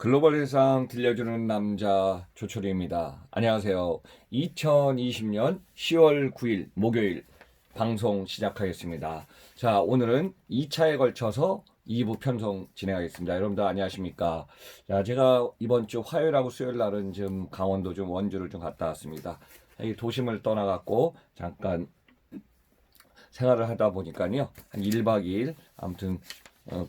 글로벌 세상 들려주는 남자 조철입니다. 안녕하세요. 2020년 10월 9일 목요일 방송 시작하겠습니다. 자, 오늘은 2차에 걸쳐서 2부 편성 진행하겠습니다. 여러분들 안녕하십니까? 자, 제가 이번 주 화요일하고 수요일 날은 좀 강원도 좀 원주를 좀 갔다 왔습니다. 이 도심을 떠나갖고 잠깐 생활을 하다 보니까요. 한 1박 2일 아무튼 어,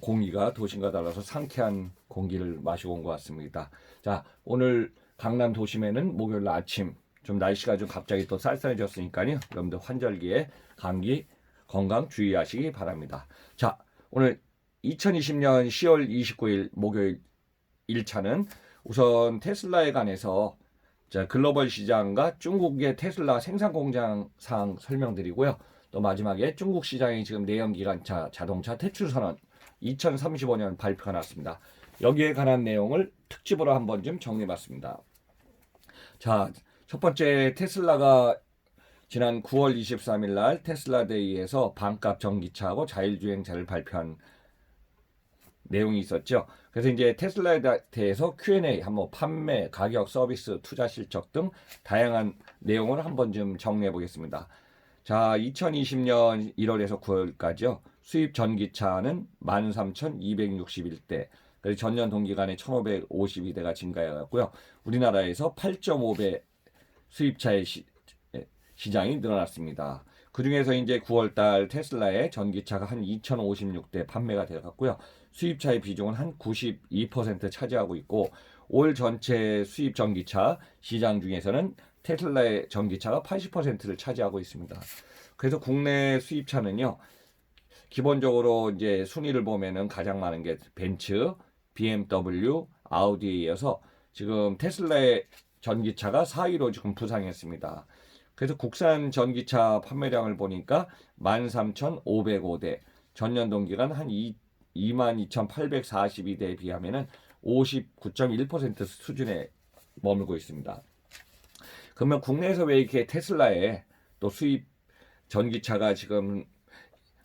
공기가 도심과 달라서 상쾌한 공기를 마시고 온 것 같습니다. 자, 오늘 강남 도심에는 목요일 아침 좀 날씨가 좀 갑자기 또 쌀쌀해졌으니까요. 여러분들 환절기에 감기 건강 주의하시기 바랍니다. 자, 오늘 2020년 10월 29일 목요일 1차는 우선 테슬라에 관해서 자, 글로벌 시장과 중국의 테슬라 생산 공장 상황 설명드리고요. 또 마지막에 중국 시장이 지금 내연기관차 자동차 퇴출 선언 2035년 발표가 났습니다. 여기에 관한 내용을 특집으로 한번 좀 정리해봤습니다. 자, 첫 번째 테슬라가 지난 9월 23일 날 테슬라 데이에서 반값 전기차하고 자율주행차를 발표한 내용이 있었죠. 그래서 이제 테슬라에 대해서 Q&A, 한번 판매, 가격, 서비스, 투자 실적 등 다양한 내용을 한번 좀 정리해 보겠습니다. 자, 2020년 1월에서 9월까지요. 수입 전기차는 13,261대, 그래서 전년 동기간에 1,552대가 증가해갔고요. 우리나라에서 8.5배 수입차의 시, 시장이 늘어났습니다. 그 중에서 이제 9월달 테슬라의 전기차가 한 2,056대 판매가 되었고요. 수입차의 비중은 한 92% 차지하고 있고 올 전체 수입 전기차 시장 중에서는 테슬라의 전기차가 80%를 차지하고 있습니다. 그래서 국내 수입차는요. 기본적으로 이제 순위를 보면은 가장 많은 게 벤츠, BMW, 아우디에 이어서 지금 테슬라의 전기차가 4위로 지금 부상했습니다. 그래서 국산 전기차 판매량을 보니까 13,505대, 전년 동기간 한 2, 22,842대에 비하면은 59.1% 수준에 머물고 있습니다. 그러면 국내에서 왜 이렇게 테슬라에 또 수입 전기차가 지금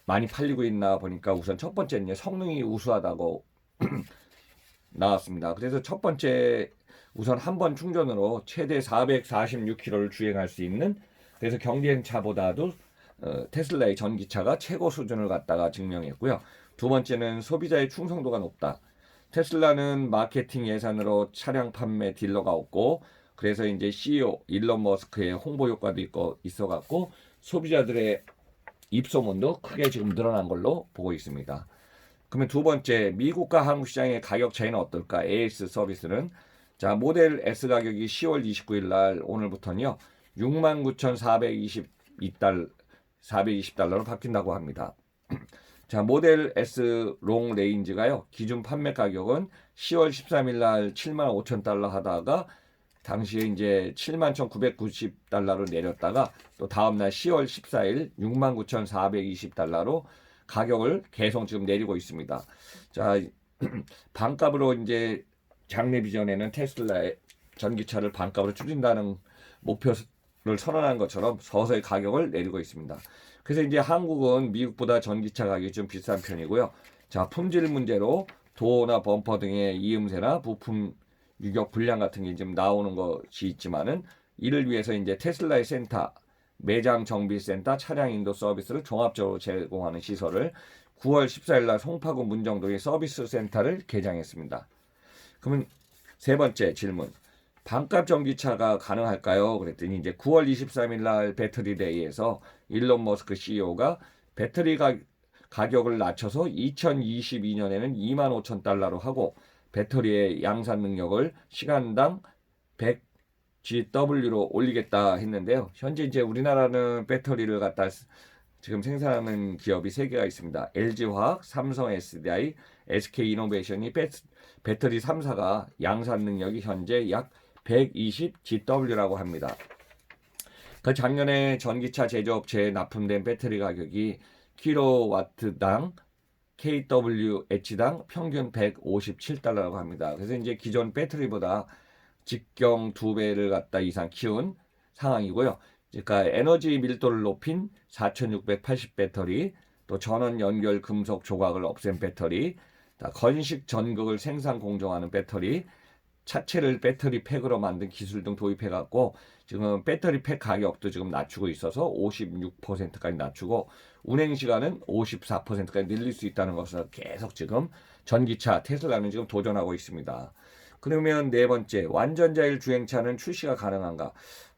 많이 팔리고 있나 보니까 우선 첫 번째는 성능이 우수하다고 나왔습니다. 그래서 첫 번째 우선 한 번 충전으로 최대 446km를 주행할 수 있는 그래서 경쟁차보다도 어, 테슬라의 전기차가 최고 수준을 갖다가 증명했고요. 두 번째는 소비자의 충성도가 높다. 테슬라는 마케팅 예산으로 차량 판매 딜러가 없고 그래서 이제 CEO 일론 머스크의 홍보 효과도 있고 있어 갖고 소비자들의 입소문도 크게 지금 늘어난 걸로 보고 있습니다. 그러면 두 번째 미국과 한국 시장의 가격 차이는 어떨까? AS 서비스는 자 모델 S 가격이 10월 29일 날 오늘부터는요 69,422달러 420달러로 바뀐다고 합니다. 자 모델 S 롱 레인지가요 기준 판매 가격은 10월 13일 날 7만 5천 달러 하다가 당시에 이제 7만 1,990달러로 내렸다가 또 다음 날 10월 14일 6만 9,420달러로 가격을 계속 지금 내리고 있습니다. 자, 반값으로 이제 장래 비전에는 테슬라의 전기차를 반값으로 줄인다는 목표를 선언한 것처럼 서서히 가격을 내리고 있습니다. 그래서 이제 한국은 미국보다 전기차 가격이 좀 비싼 편이고요. 자, 품질 문제로 도어나 범퍼 등의 이음새나 부품 유격 불량 같은 게좀 나오는 것이 있지만은 이를 위해서 이제 테슬라의 센터, 매장 정비 센터, 차량 인도 서비스를 종합적으로 제공하는 시설을 9월 14일 날 송파구 문정동의 서비스 센터를 개장했습니다. 그러면 세 번째 질문. 반값 전기차가 가능할까요? 그랬더니 이제 9월 23일 날 배터리 데이에서 일론 머스크 CEO가 배터리 가, 가격을 낮춰서 2022년에는 2만 5천 달러로 하고 배터리의 양산 능력을 시간당 100GW로 올리겠다 했는데요. 현재 이제 우리나라는 배터리를 갖다 지금 생산하는 기업이 세 개가 있습니다. LG화학, 삼성 SDI, SK이노베이션이 배터리 3사가 양산 능력이 현재 약 120GW라고 합니다. 그 작년에 전기차 제조업체에 납품된 배터리 가격이 킬로와트당 kWh당 평균 157달러라고 합니다. 그래서 이제 기존 배터리보다 직경 두 배를 갖다 이상 키운 상황이고요. 그러니까 에너지 밀도를 높인 4680 배터리, 또 전원 연결 금속 조각을 없앤 배터리, 자, 건식 전극을 생산 공정하는 배터리, 차체를 배터리 팩으로 만든 기술 등 도입해 갖고 지금 배터리 팩 가격도 지금 낮추고 있어서 56%까지 낮추고 운행 시간은 54%까지 늘릴 수 있다는 것을 계속 지금 전기차 테슬라는 지금 도전하고 있습니다. 그러면 네 번째 완전 자율 주행차는 출시가 가능한가?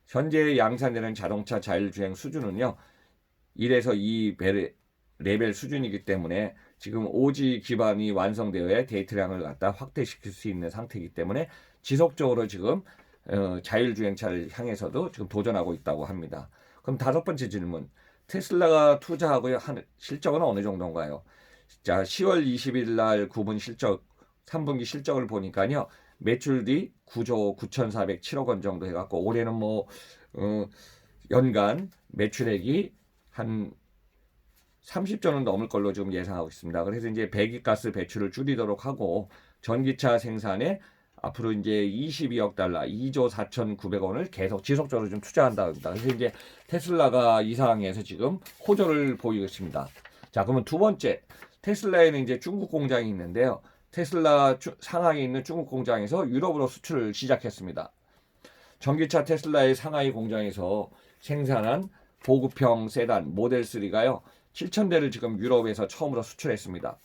현재 양산되는 자동차 자율 주행 수준은요. 1에서 2 레벨 수준이기 때문에 지금 오지 기반이 완성되어야 데이터량을 갖다 확대시킬 수 있는 상태이기 때문에 지속적으로 지금 어, 자율주행차를 향해서도 지금 도전하고 있다고 합니다. 그럼 다섯 번째 질문. 테슬라가 투자하고 한 실적은 어느 정도인가요? 자, 10월 20일 날 9분 실적, 3분기 실적을 보니까요. 매출이 9조 9,407억 원 정도 해갖고 올해는 뭐 어, 연간 매출액이 한 30조는 넘을 걸로 지금 예상하고 있습니다. 그래서 이제 배기가스 배출을 줄이도록 하고 전기차 생산에 앞으로 이제 22억 달러, 2조 4,900원을 계속 지속적으로 좀 투자한다 합니다. 그래서 이제 테슬라가 이 상황에서 지금 호조를 보이고 있습니다. 자, 그러면 두 번째 테슬라에는 이제 중국 공장이 있는데요. 테슬라 주, 상하이에 있는 중국 공장에서 유럽으로 수출을 시작했습니다. 전기차 테슬라의 상하이 공장에서 생산한 보급형 세단 모델 3가요. 7,000대를 지금 유럽에서 처음으로 수출했습니다.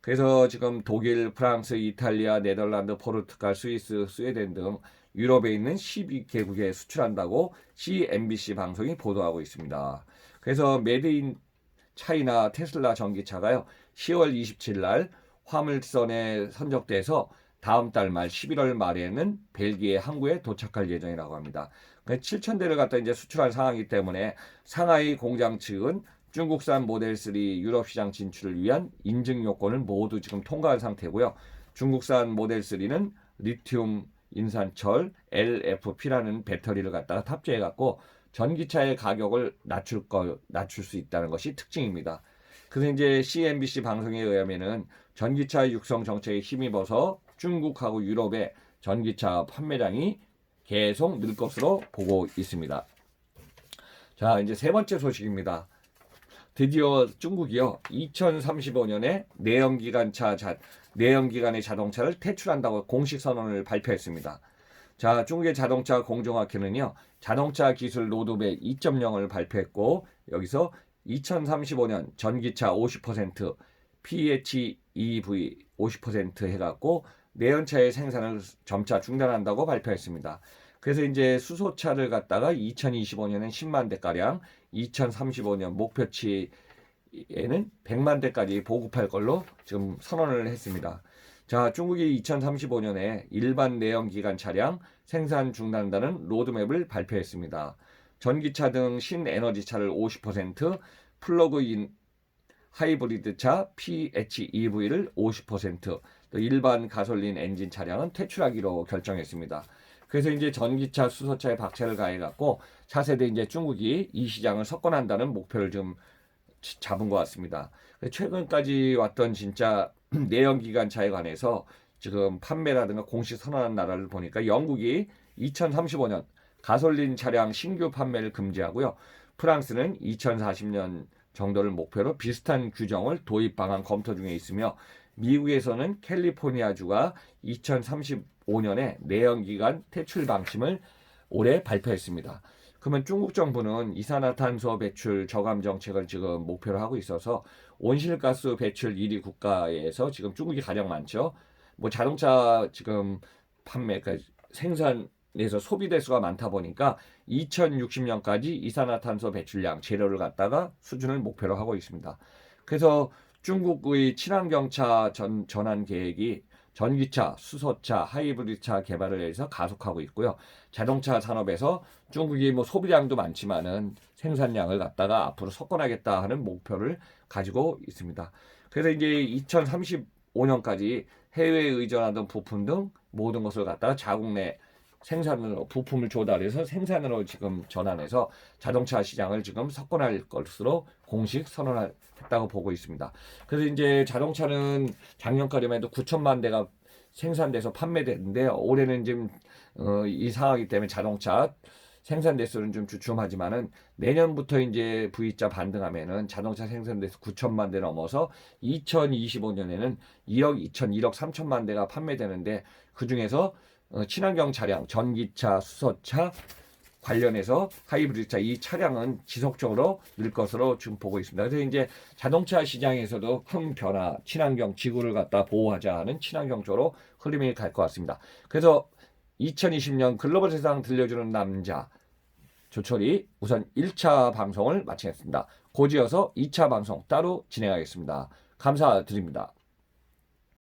그래서 지금 독일, 프랑스, 이탈리아, 네덜란드, 포르투갈, 스위스, 스웨덴 등 유럽에 있는 12개국에 수출한다고 CNBC 방송이 보도하고 있습니다. 그래서 메드인 차이나 테슬라 전기차가요. 10월 27일 날 화물선에 선적돼서 다음 달 말 11월 말에는 벨기에 항구에 도착할 예정이라고 합니다. 7,000대를 갖다 이제 수출한 상황이기 때문에 상하이 공장 측은 중국산 모델 3 유럽 시장 진출을 위한 인증 요건을 모두 지금 통과한 상태고요. 중국산 모델 3는 리튬 인산철 LFP라는 배터리를 갖다가 탑재해 갖고 전기차의 가격을 낮출 거 낮출 수 있다는 것이 특징입니다. 그래서 이제 CNBC 방송에 의하면은 전기차 육성 정책에 힘입어서 중국하고 유럽의 전기차 판매량이 계속 늘 것으로 보고 있습니다. 자, 이제 세 번째 소식입니다. 드디어 중국이요. 2035년에 내연기관차 자, 내연기관의 자동차를 퇴출한다고 공식 선언을 발표했습니다. 자, 중국의 자동차 공정학회는요. 자동차 기술 로드맵 2.0을 발표했고 여기서 2035년 전기차 50%, PHEV 50% 해갖고 내연차의 생산을 점차 중단한다고 발표했습니다. 그래서 이제 수소차를 갖다가 2025년엔 10만 대가량, 2035년 목표치에는 100만 대까지 보급할 걸로 지금 선언을 했습니다. 자, 중국이 2035년에 일반 내연 기관 차량 생산 중단한다는 로드맵을 발표했습니다. 전기차 등 신에너지 차를 50%, 플러그인 하이브리드 차 PHEV를 50%, 또 일반 가솔린 엔진 차량은 퇴출하기로 결정했습니다. 그래서 이제 전기차, 수소차에 박차를 가해갖고 차세대 이제 중국이 이 시장을 석권한다는 목표를 좀 잡은 것 같습니다. 최근까지 왔던 진짜 내연기관차에 관해서 지금 판매라든가 공식 선언한 나라를 보니까 영국이 2035년 가솔린 차량 신규 판매를 금지하고요. 프랑스는 2040년 정도를 목표로 비슷한 규정을 도입 방안 검토 중에 있으며 미국에서는 캘리포니아주가 2035년에 내연기관 퇴출 방침을 올해 발표했습니다. 그러면 중국 정부는 이산화탄소 배출 저감 정책을 지금 목표로 하고 있어서 온실가스 배출 1위 국가에서 지금 중국이 가장 많죠. 뭐 자동차 지금 판매, 그러니까 생산에서 소비 대수가 많다 보니까 2060년까지 이산화탄소 배출량 재료를 갖다가 수준을 목표로 하고 있습니다. 그래서 중국의 친환경차 전, 전환 계획이 전기차, 수소차, 하이브리드차 개발을 해서 가속하고 있고요. 자동차 산업에서 중국이 뭐 소비량도 많지만은 생산량을 갖다가 앞으로 석권하겠다 하는 목표를 가지고 있습니다. 그래서 이제 2035년까지 해외에 의존하던 부품 등 모든 것을 갖다가 자국 내 생산으로 부품을 조달해서 생산으로 지금 전환해서 자동차 시장을 지금 석권할 것으로 공식 선언했다고 보고 있습니다. 그래서 이제 자동차는 작년까지만 해도 9천만 대가 생산돼서 판매됐는데 올해는 지금 어, 이 상황이기 때문에 자동차 생산 대수는 좀 주춤하지만은 내년부터 이제 V자 반등하면은 자동차 생산 대수 9천만 대 넘어서 2025년에는 1억 2천, 1억 3천만 대가 판매되는데 그 중에서 어, 친환경 차량, 전기차, 수소차 관련해서 하이브리드차 이 차량은 지속적으로 늘 것으로 지금 보고 있습니다. 그래서 이제 자동차 시장에서도 큰 변화, 친환경 지구를 갖다 보호하자 하는 친환경 쪽으로 흐름이 갈 것 같습니다. 그래서 2020년 글로벌 세상 들려주는 남자 조철이 우선 1차 방송을 마치겠습니다. 고지어서 2차 방송 따로 진행하겠습니다. 감사드립니다.